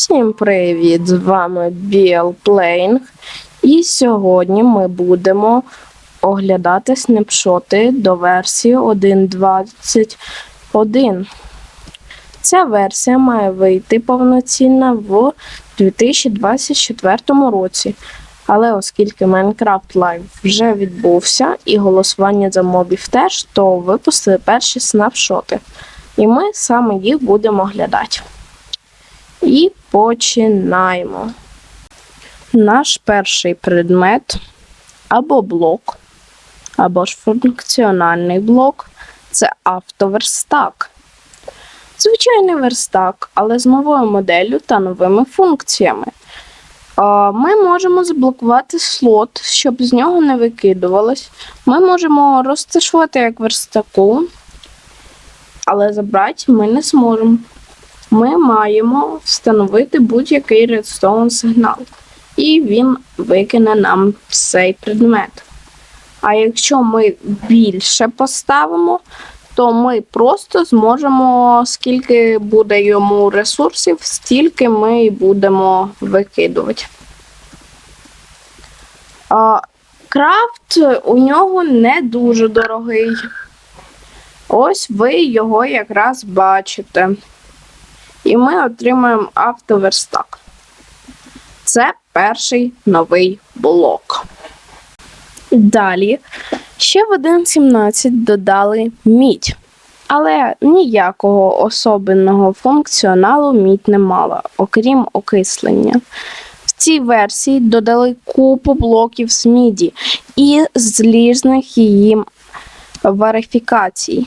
Всім привіт! З вами Біл Плейнг. І сьогодні ми будемо оглядати снапшоти до версії 1.21. Ця версія має вийти повноцінно в 2024 році. Але оскільки Minecraft Live вже відбувся і голосування за мобів теж, то випустили перші снапшоти. І ми саме їх будемо оглядати. І починаємо. Наш перший предмет або блок, або ж функціональний блок це автоверстак. Звичайний верстак, але з новою моделлю та новими функціями. Ми можемо заблокувати слот, щоб з нього не викидувалось. Ми можемо розташувати як верстаку, але забрати ми не зможемо ми маємо встановити будь-який редстоун сигнал, і він викине нам цей предмет. А якщо ми більше поставимо, то ми просто зможемо, скільки буде йому ресурсів, стільки ми і будемо викидувати. Крафт у нього не дуже дорогий. Ось ви його якраз бачите і ми отримаємо автоверстак. Це перший новий блок. Далі ще в 1.17 додали мідь. Але ніякого особенного функціоналу мідь не мала, окрім окислення. В цій версії додали купу блоків з міді і з різних її верифікацій.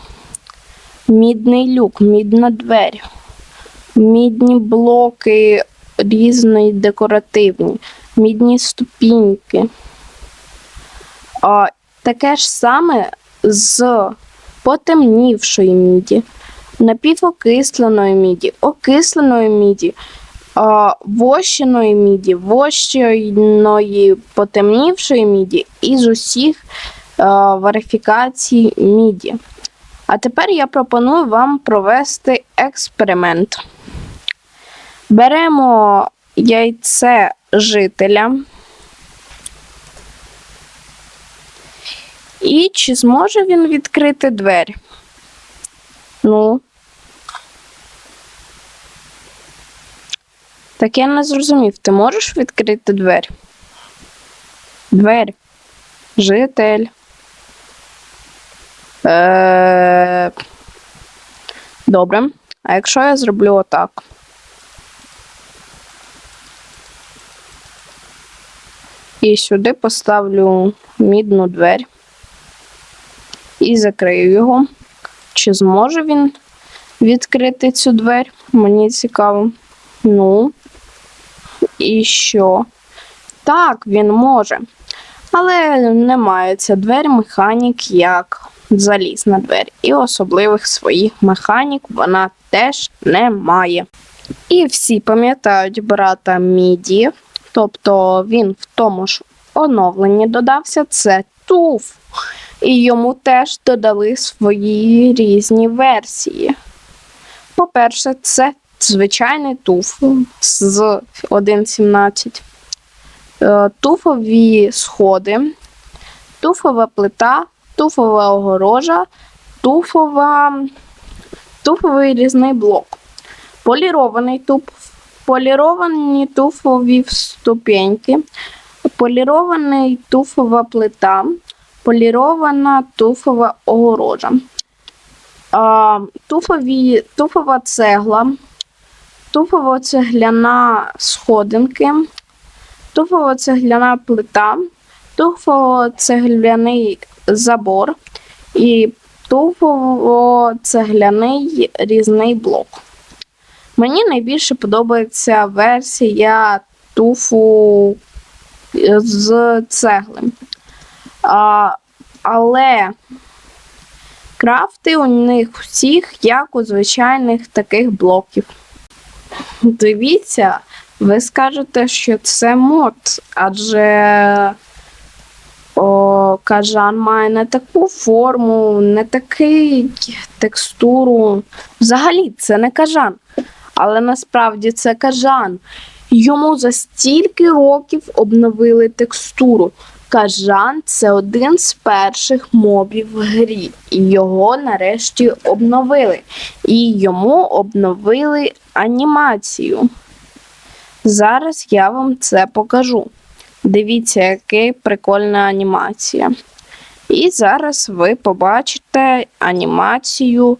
Мідний люк, мідна двері, мідні блоки різні декоративні, мідні ступіньки. А, Таке ж саме з потемнівшої міді, напівокисленої міді, окисленої міді, а, вощеної міді, вощеної потемнівшої міді і з усіх а, верифікацій міді. А тепер я пропоную вам провести експеримент. Беремо яйце жителя. І чи зможе він відкрити двері? Ну. Так я не зрозумів. Ти можеш відкрити двері? Двері. Житель. Е... Добре. А якщо я зроблю отак? І сюди поставлю мідну двері і закрию його. Чи зможе він відкрити цю двері? Мені цікаво. Ну, і що? Так, він може. Але немає ця двері механік як залізна двері. І особливих своїх механік вона теж не має. І всі пам'ятають брата Міді, тобто він в тому ж оновленні додався, це туф. І йому теж додали свої різні версії. По-перше, це звичайний туф з 1.17. Е, туфові сходи, туфова плита, туфова огорожа, туфова, туфовий різний блок, полірований туф, поліровані туфові ступеньки, полірований туфова плита, полірована туфова огорожа, туфові, туфова цегла, туфово-цегляна сходинки, туфово-цегляна плита, туфово-цегляний забор і туфово-цегляний різний блок. Мені найбільше подобається версія туфу з цегли. А, Але крафти у них всіх як у звичайних таких блоків. Дивіться, ви скажете, що це мод, адже о, кажан має не таку форму, не таку текстуру. Взагалі, це не кажан. Але насправді це кажан. Йому за стільки років обновили текстуру. Кажан це один з перших мобів в грі, і його нарешті обновили. І йому обновили анімацію. Зараз я вам це покажу. Дивіться, яка прикольна анімація. І зараз ви побачите анімацію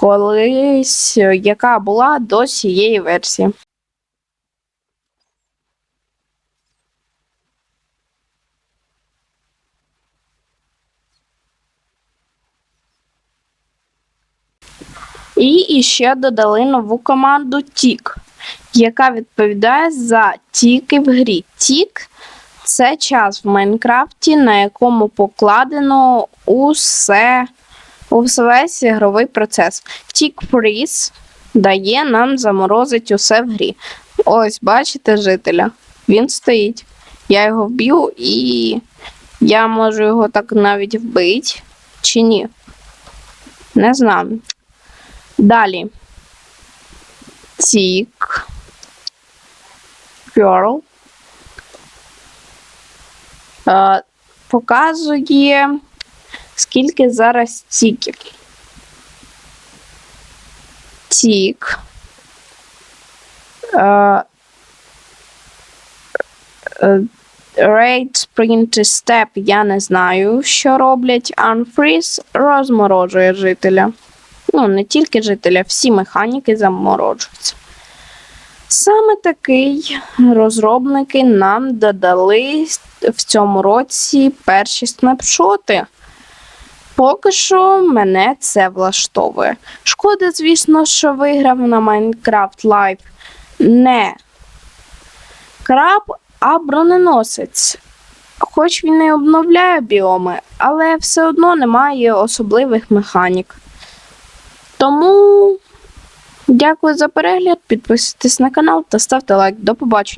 колись, яка була до цієї версії. І іще додали нову команду Тік, яка відповідає за тіки в грі. Тік це час в Майнкрафті, на якому покладено усе, весь ігровий процес. Тік Freeze дає нам заморозити усе в грі. Ось, бачите жителя. Він стоїть. Я його вб'ю і я можу його так навіть вбити. Чи ні? Не знаю. Далі. Тік. Girl. Е, показує, скільки зараз тіків. Тік. Е, е, Raid Sprint Step я не знаю, що роблять. Unfreeze розморожує жителя. Ну, не тільки жителя, всі механіки заморожуються. Саме такий розробники нам додали в цьому році перші снапшоти. Поки що мене це влаштовує. Шкода, звісно, що виграв на Minecraft Live не краб, а броненосець. Хоч він і обновляє біоми, але все одно немає особливих механік. Тому дякую за перегляд, підписуйтесь на канал та ставте лайк. До побачення.